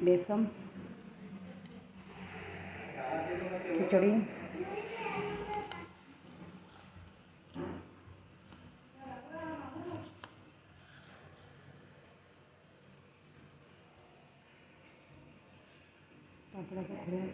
बेसन खिचडी पापडाचा खुडा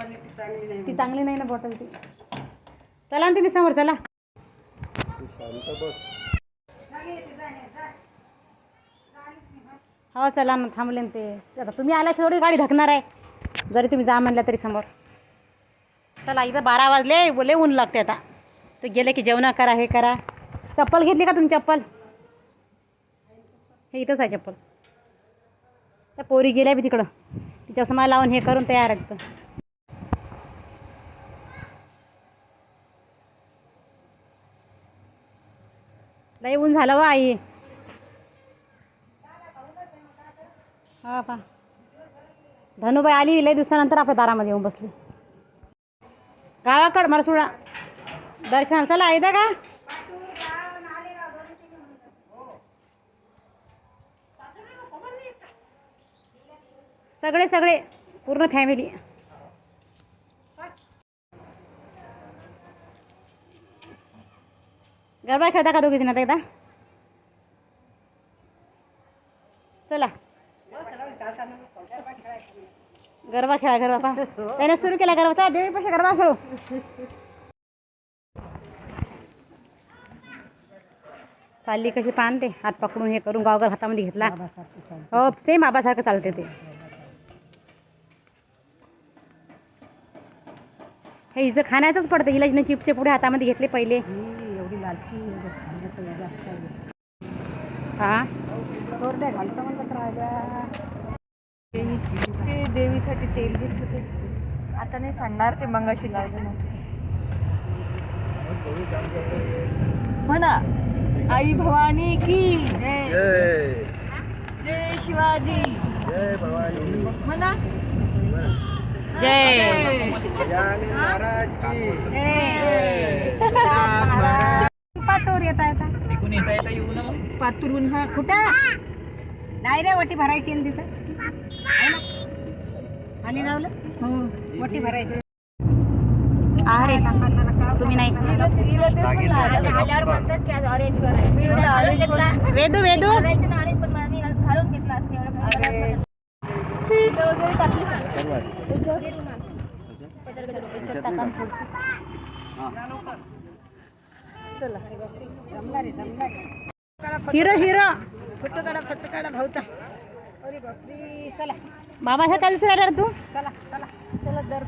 ती चांगली नाही ना बॉटल ती. चला ना तुम्ही समोर चला. हो चला ना थांबले ना ते. आता तुम्ही आल्याशिवाय थोडी गाडी धकणार आहे. जरी तुम्ही जा म्हणल्या तरी समोर. चला इथं बारा वाजले बोले ऊन लागते आता. तर गेले की जेवण करा हे करा. चप्पल घेतली का तुम्ही चप्पल? हे इथंच आहे चप्पल. त्या पोरी गेल्या बी तिकडं. ती चष्मा लावून हे करून तयार आहेत. लय ऊन झालं वा आई. हा पा. धनुबाई आली लय दिवसानंतर आपल्या दारामध्ये येऊन बसली. गावाकड मला सोडा. दर्शन चला येतं का? सगळे सगळे. पूर्ण फॅमिली गरबा खेळता का दोघी जण आता एकदा? चला. गरबा खेळा गरबा त्याने सुरू केला गरबा. देवी पैसे गरबा खेळू. चालली कशी पान ते. हात पकडून हे करून गावगर हातामध्ये घेतला. हो सेम आबासारखं चालते ते. हे हिचं खाण्याचंच पडतं. हिला हिनं चिप्सचे पुढे हातामध्ये घेतले पहिले. हा? कोरड्या घालता म्हणतात राजा. ते देवीसाठी तेल घेतलं ते. आता नाही सांगणार ते मंगाशी म्हणा आई भवानी की? जय. जय शिवाजी. म्हणा. जय. पातोर येता येता पातुरून हा कुठं? नाही रे वटी भरायची ना तिथं. आणि जावलं हो वटी भरायची अरे तुम्ही नाही. आल्यावर म्हणतात की आज ऑरेंज वेदू वेदू. ऑरेंज पण घालून घेतला असते एवढं चला. Hero hero. फ़ोटो काढा फ़ोटो काढा भाऊचा. अरे बापरे चला. बाबासा काय दिसू राहिला तू? चला चला. चला दर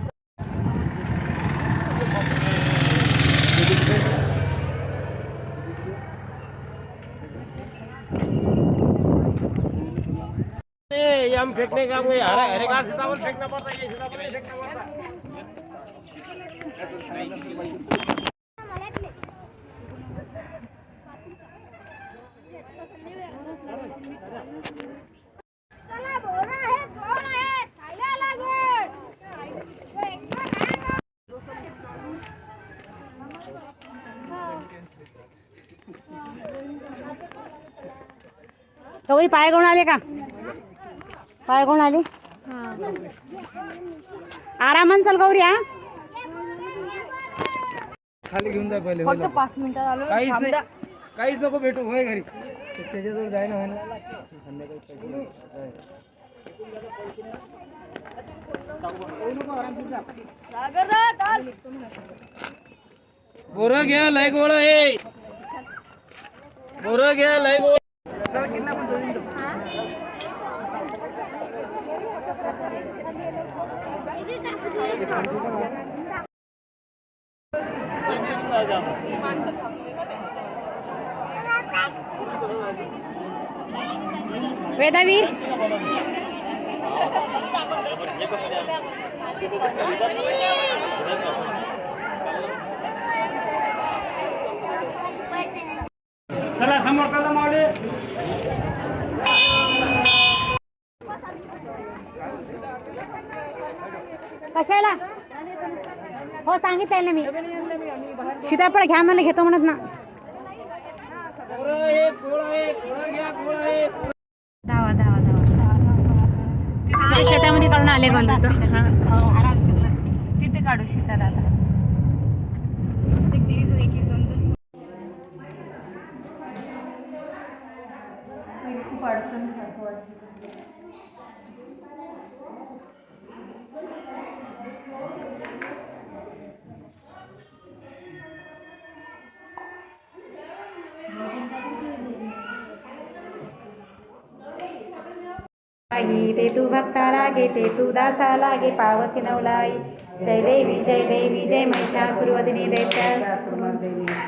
हम फेंकने का कोई हरा हरे घास सीताफल फेंकना पड़ता है ये सीताफल फेंकना पड़ता। चला गौरी पाय कोण आले का? पाय कोण आले? आरामान चल गौरी हा? खाली घेऊन जाय पहिले फक्त पाच मिनिटात आलो काहीच नको भेटू होय घरी. त्याच्याजवळ जाय ना संध्याकाळी. बोरं घ्या लय गोळ आहे. बोरं घ्या लय गोळ. वेदावीर? समोर चला कशाला? हो सांगितलं ना मी. सीताफळ घ्या म्हणलं घेतो म्हणत ना. धावा धावा धावा. शेतामध्ये काढून आले गोल तिथे काढू शेतात आता. खूप अडचण सारखं वाटतं. आई ते तू भक्ता लागे ते तू दासा लागे पावसी नवलाई जय देवी जय देवी जय महिषा सुरवदिनी दैत्या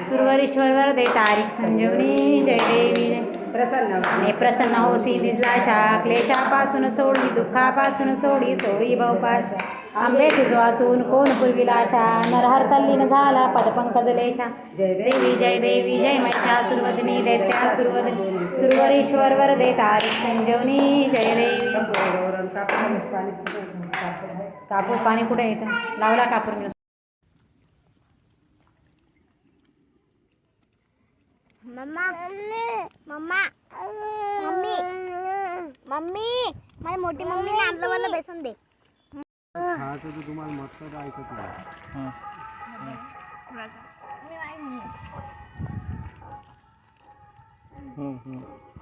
सुरवरीश्वर वरदे तारीख संजीवनी. जय देवी. प्रसन्न ने प्रसन्न होसी निजलाशा क्लेशापासून सोडी दुःखापासून सोडी सोडी बहुपाश आंबे वाचून कोण पूर्विलाशा नरहर तल्लीन झाला पदपंकज लेशा जय देवी जय देवी. जय महिषा सुरवदिनी दैत्या सुरवदिनी सुरवरीश्वर वर दे तारीख संजीवनी जय देवी. कापूर पाणी कुठे येतं लावला कापूर मी मम्मा मम्मा मम्मी मम्मी माझी मोठी मम्मीने आणलं मला बेसन दे. হুম হুম হ্যাঁ,